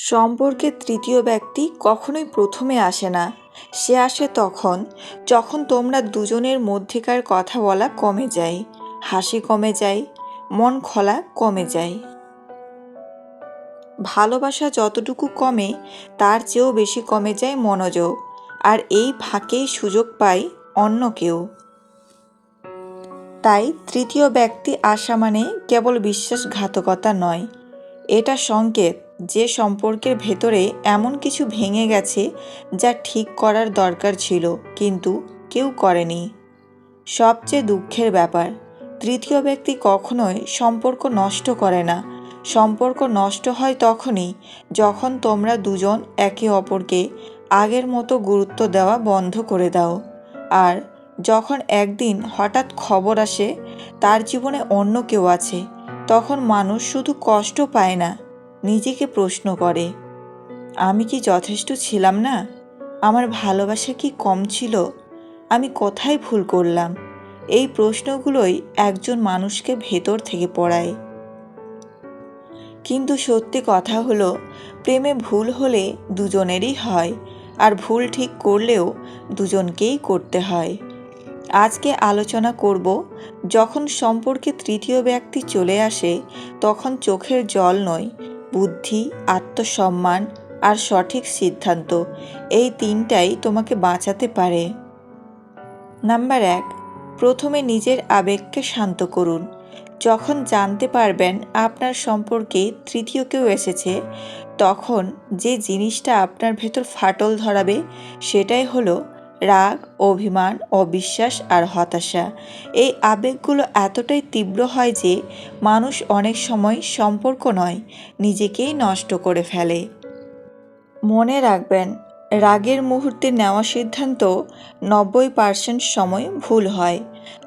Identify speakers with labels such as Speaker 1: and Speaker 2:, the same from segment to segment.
Speaker 1: সম্পর্কে তৃতীয় ব্যক্তি কখনোই প্রথমে আসে না। সে আসে তখন, যখন তোমরা দুজনের মধ্যেকার কথা বলা কমে যায়, হাসি কমে যায়, মন খোলা কমে যায়। ভালোবাসা যতটুকু কমে, তার চেয়েও বেশি কমে যায় মনোযোগ, আর এই ফাঁকেই সুযোগ পায় অন্য কেউ। তাই তৃতীয় ব্যক্তি আসা মানে কেবল বিশ্বাসঘাতকতা নয়, এটা সংকেত। যে সম্পর্কের ভেতরে এমন কিছু ভেঙে গেছে যা ঠিক করার দরকার ছিল, কিন্তু কেউ করেনি। সবচেয়ে দুঃখের ব্যাপার, তৃতীয় ব্যক্তি কখনোই সম্পর্ক নষ্ট করে না। সম্পর্ক নষ্ট হয় তখনই যখন তোমরা দুজন একে অপরকে আগের মতো গুরুত্ব দেওয়া বন্ধ করে দাও। আর যখন একদিন হঠাৎ খবর আসে, তার জীবনে অন্য কেউ আছে, তখন মানুষ শুধু কষ্ট পায় না। নিজেকে প্রশ্ন করে, আমি কি যথেষ্ট ছিলাম না? আমার ভালোবাসা কি কম ছিল? আমি কোথায় ভুল করলাম? এই প্রশ্নগুলোই একজন মানুষকে ভেতর থেকে পড়ায়। কিন্তু সত্যি কথা হলো, প্রেমে ভুল হলে দুজনেরই হয় আর ভুল ঠিক করলেও দুজনকেই করতে হয়। আজকে আলোচনা করব, যখন সম্পর্কে তৃতীয় ব্যক্তি চলে আসে, তখন চোখের জল নয় বুদ্ধি, আত্মসম্মান আর সঠিক সিদ্ধান্ত, এই তিনটাই তোমাকে বাঁচাতে পারে। নাম্বার এক, প্রথমে নিজের আবেগকে শান্ত করুন। যখন জানতে পারবেন আপনার সম্পর্কে তৃতীয় কেউ এসেছে, তখন যে জিনিসটা আপনার ভেতর ফাটল ধরাবে, সেটাই হলো রাগ, অভিমান, অবিশ্বাস আর হতাশা। এই আবেগগুলো এতটাই তীব্র হয় যে মানুষ অনেক সময় সম্পর্ক নয়, নিজেকেই নষ্ট করে ফেলে। মনে রাখবেন রাগের মুহূর্তে নেওয়া সিদ্ধান্ত নব্বই পার্সেন্ট সময় ভুল হয়।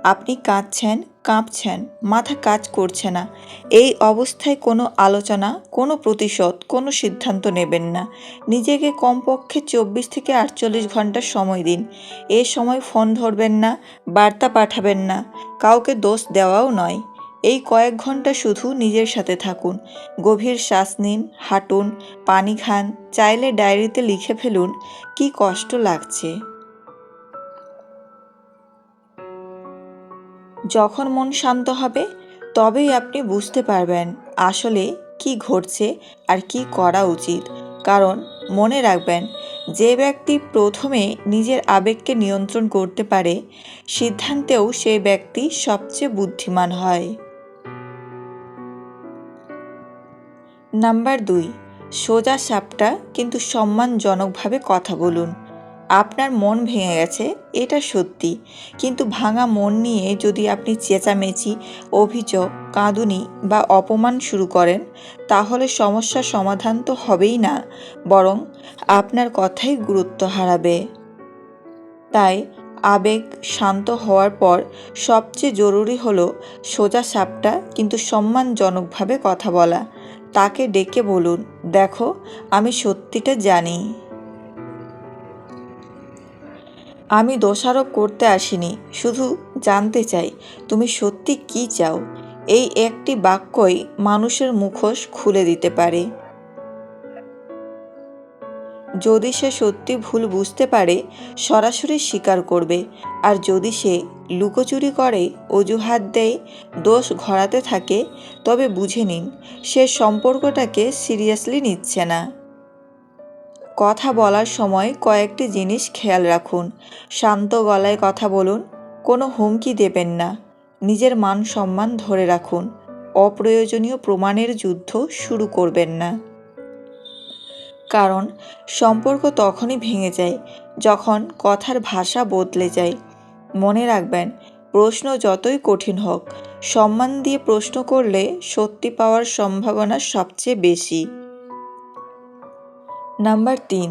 Speaker 1: আপনি কাঁদছেন, কাঁপছেন, মাথা কাজ করছে না। এই অবস্থায় কোনো আলোচনা, কোনো প্রতিশোধ, কোনো সিদ্ধান্ত নেবেন না। নিজেকে কমপক্ষে চব্বিশ থেকে আটচল্লিশ ঘণ্টা সময় দিন। এ সময় ফোন ধরবেন না, বার্তা পাঠাবেন না। কাউকে দোষ দেওয়াও নয়। এই কয়েক ঘণ্টা শুধু নিজের সাথে থাকুন। গভীর শ্বাস নিন, হাঁটুন, পানি খান, চাইলে ডায়েরিতে লিখে ফেলুন, কি কষ্ট লাগছে। যখন মন শান্ত হবে, তবেই আপনি বুঝতে পারবেন আসলে কি ঘটছে আর কি করা উচিত। কারণ মনে রাখবেন, যে ব্যক্তি প্রথমে নিজের আবেগকে নিয়ন্ত্রণ করতে পারে, সিদ্ধান্তেও সেই ব্যক্তি সবচেয়ে বুদ্ধিমান হয়। নাম্বার দুই, সোজা সাপটা কিন্তু সম্মানজনকভাবে কথা বলুন। আপনার মন ভেঙে গেছে, এটা সত্যি। কিন্তু ভাঙা মন নিয়ে যদি আপনি চেঁচামেচি, অভিযোগ, কাঁদুনি বা অপমান শুরু করেন, তাহলে সমস্যার সমাধান তো হবেই না, বরং আপনার কথাই গুরুত্ব হারাবে। তাই আবেগ শান্ত হওয়ার পর সবচেয়ে জরুরি হলো সোজা সাপটা কিন্তু সম্মানজনকভাবে কথা বলা। তাকে ডেকে বলুন, দেখো, আমি সত্যিটা জানি। আমি দোষারোপ করতে আসিনি, শুধু জানতে চাই, তুমি সত্যি কি চাও? এই একটি বাক্যই মানুষের মুখোশ খুলে দিতে পারে। যদি সে সত্যি ভুল বুঝতে পারে, সরাসরি স্বীকার করবে। আর যদি সে লুকোচুরি করে, অজুহাত দেয়, দোষ ঘরাতে থাকে, তবে বুঝে নিন, সে সম্পর্কটাকে সিরিয়াসলি নিচ্ছে না। কথা বলার সময় কয়েকটি জিনিস খেয়াল রাখুন। শান্ত গলায় কথা বলুন, কোনো হুমকি দেবেন না। নিজের মান সম্মান ধরে রাখুন। অপ্রয়োজনীয় প্রমাণের যুদ্ধ শুরু করবেন না। কারণ সম্পর্ক তখনই ভেঙে যায় যখন কথার ভাষা বদলে যায়। মনে রাখবেন, প্রশ্ন যতই কঠিন হোক, সম্মান দিয়ে প্রশ্ন করলে সত্যি পাওয়ার সম্ভাবনা সবচেয়ে বেশি। নাম্বার তিন,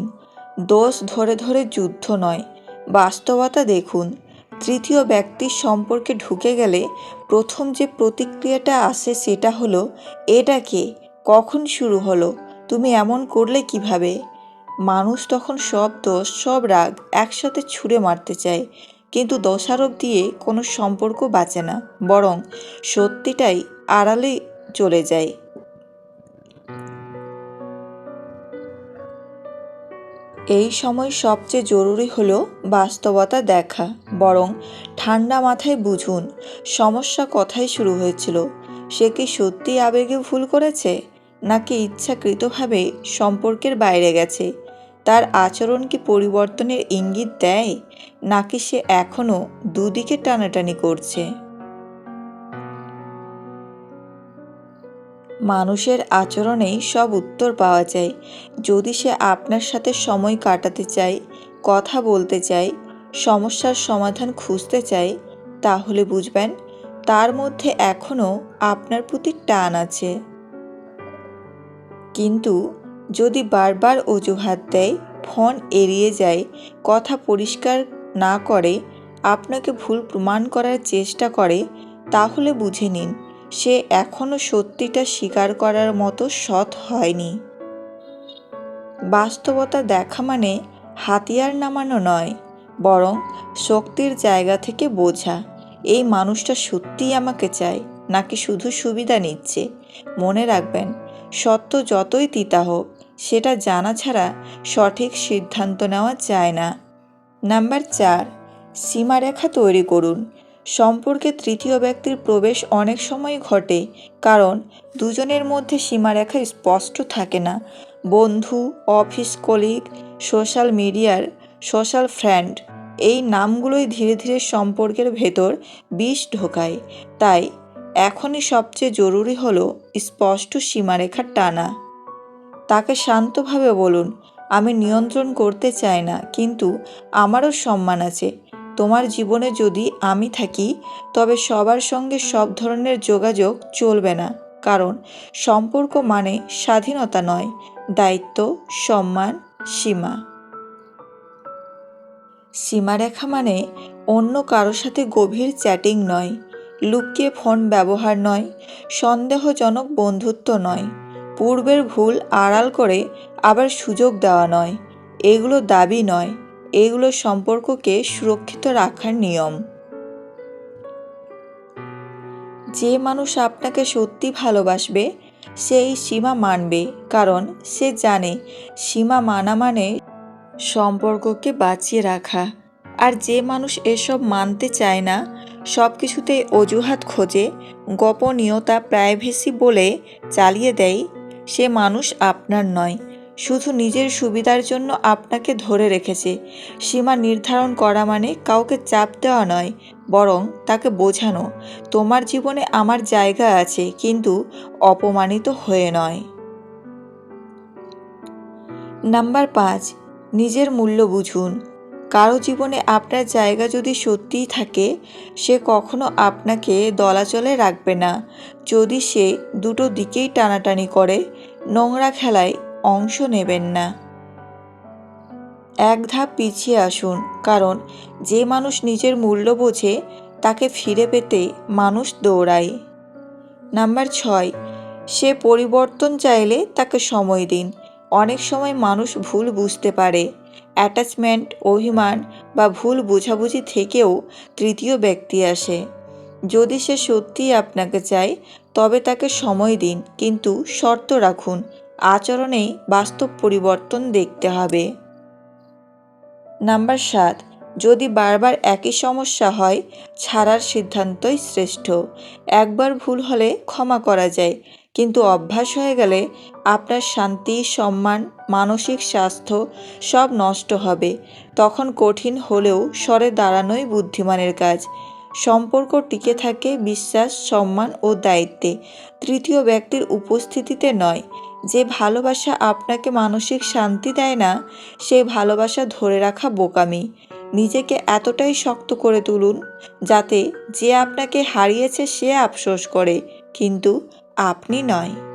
Speaker 1: দোষ ধরে ধরে যুদ্ধ নয়। বাস্তবতা দেখুন, তৃতীয় ব্যক্তির সম্পর্কে ঢুকে গেলে প্রথম যে প্রতিক্রিয়াটা আসে সেটা হলো, এটা কে? কখন শুরু হলো? তুমি এমন করলে কীভাবে? মানুষ তখন সব দোষ, সব রাগ একসাথে ছুঁড়ে মারতে চায়, কিন্তু দোষারোপ দিয়ে কোনো সম্পর্ক বাঁচে না, বরং সত্যিটাই আড়ালে চলে যায়। এই সময় সবচেয়ে জরুরি হলো বাস্তবতা দেখা, বরং ঠান্ডা মাথায় বুঝুন, সমস্যা কথাই শুরু হয়েছিল, সে কি সত্যি আবেগে ভুল করেছে? নাকি ইচ্ছাকৃতভাবে সম্পর্কের বাইরে গেছে। তার আচরণ কি পরিবর্তনের ইঙ্গিত দেয়, নাকি সে এখনও দুদিকে টানাটানি করছে? মানুষের আচরণেই সব উত্তর পাওয়া যায়। যদি সে আপনার সাথে সময় কাটাতে চায়, কথা বলতে চায়, সমস্যার সমাধান খুঁজতে চায়, তাহলে বুঝবেন, তার মধ্যে এখনও আপনার প্রতি টান আছে। কিন্তু যদি বারবার অজুহাত দেয়, ফোন এড়িয়ে যায়, কথা পরিষ্কার না করে, আপনাকে ভুল প্রমাণ করার চেষ্টা করে, তাহলে বুঝে নিন, সে এখনও সত্যিটা স্বীকার করার মতো সৎ হয়নি। বাস্তবতা দেখা মানে হাতিয়ার নামানো নয়, বরং শক্তির জায়গা থেকে বোঝা, এই মানুষটা সত্যিই আমাকে চায়, নাকি শুধু সুবিধা নিচ্ছে? মনে রাখবেন সত্য যতই তিতা হোক, সেটা জানা ছাড়া সঠিক সিদ্ধান্ত নেওয়া যায় না। নাম্বার চার, সীমারেখা তৈরি করুন। সম্পর্কে তৃতীয় ব্যক্তির প্রবেশ অনেক সময় ঘটে, কারণ দুজনের মধ্যে সীমারেখা স্পষ্ট থাকে না। বন্ধু, অফিস কলিগ, সোশ্যাল মিডিয়ার সোশ্যাল ফ্রেন্ড, এই নামগুলোই ধীরে ধীরে সম্পর্কের ভেতর বিষ ঢোকায়। তাই, এখনই সবচেয়ে জরুরি হলো স্পষ্ট সীমারেখা টানা। তাকে শান্তভাবে বলুন, আমি নিয়ন্ত্রণ করতে চাই না, কিন্তু আমারও সম্মান আছে। তোমার জীবনে যদি আমি থাকি, তবে সবার সঙ্গে সব ধরনের যোগাযোগ চলবে না, কারণ সম্পর্ক মানে স্বাধীনতা নয়, দায়িত্ব, সম্মান, সীমা। সীমারেখা মানে অন্য কারোর সাথে গভীর চ্যাটিং নয় লুকিয়ে ফোন ব্যবহার নয়, সন্দেহজনক বন্ধুত্ব নয়। পূর্বের ভুল আড়াল করে আবার সুযোগ দেওয়া নয়। এগুলো দাবি নয়, এগুলো সম্পর্ককে সুরক্ষিত রাখার নিয়ম। যে মানুষ আপনাকে সত্যি ভালোবাসবে, সেই সীমা মানবে, কারণ সে জানে সীমা মানা মানে সম্পর্ককে বাঁচিয়ে রাখা। আর যে মানুষ এসব মানতে চায় না সব কিছুতেই অজুহাত খোঁজে, গোপনীয়তা প্রাইভেসি বলে চালিয়ে দেয়, সে মানুষ আপনার নয়। শুধু নিজের সুবিধার জন্য আপনাকে ধরে রেখেছে। সীমা নির্ধারণ করা মানে কাউকে চাপ দেওয়া নয়, বরং তাকে বোঝানো। তোমার জীবনে আমার জায়গা আছে, কিন্তু অপমানিত হয়ে নয়। নাম্বার পাঁচ, নিজের মূল্য বুঝুন। কারও জীবনে আপনার জায়গা যদি সত্যিই থাকে, সে কখনো আপনাকে দলাচলে রাখবে না। যদি সে দুটো দিকেই টানাটানি করে, নোংরা খেলায় অংশ নেবেন না। এক ধাপ পিছিয়ে আসুন, কারণ যে মানুষ নিজের মূল্য বোঝে, তাকে ফিরে পেতে মানুষ দৌড়ায়। নাম্বার ছয়, সে পরিবর্তন চাইলে তাকে সময় দিন। অনেক সময় মানুষ ভুল বুঝতে পারে। অ্যাটাচমেন্ট অভিমান বা ভুল বোঝাবুঝি থেকেও তৃতীয় ব্যক্তি আসে। যদি সে সত্যিই আপনাকে চায়, তবে তাকে সময় দিন, কিন্তু শর্ত রাখুন আচরণে বাস্তব পরিবর্তন দেখতে হবে। নাম্বার সাত, যদি বারবার একই সমস্যা হয়, ছাড়ার সিদ্ধান্তই শ্রেষ্ঠ। একবার ভুল হলে ক্ষমা করা যায় কিন্তু অভ্যাস হয়ে গেলে আপনার শান্তি, সম্মান, মানসিক স্বাস্থ্য সব নষ্ট হবে। তখন কঠিন হলেও সরে দাঁড়ানোই বুদ্ধিমানের কাজ। সম্পর্ক টিকে থাকে বিশ্বাস, সম্মান ও দায়িত্বে। তৃতীয় ব্যক্তির উপস্থিতিতে নয়। যে ভালোবাসা আপনাকে মানসিক শান্তি দেয় না সেই ভালোবাসা ধরে রাখা বোকামি। নিজেকে এতটাই শক্ত করে তুলুন, যাতে যে আপনাকে হারিয়েছে সে আফসোস করে। কিন্তু আপনি নয়।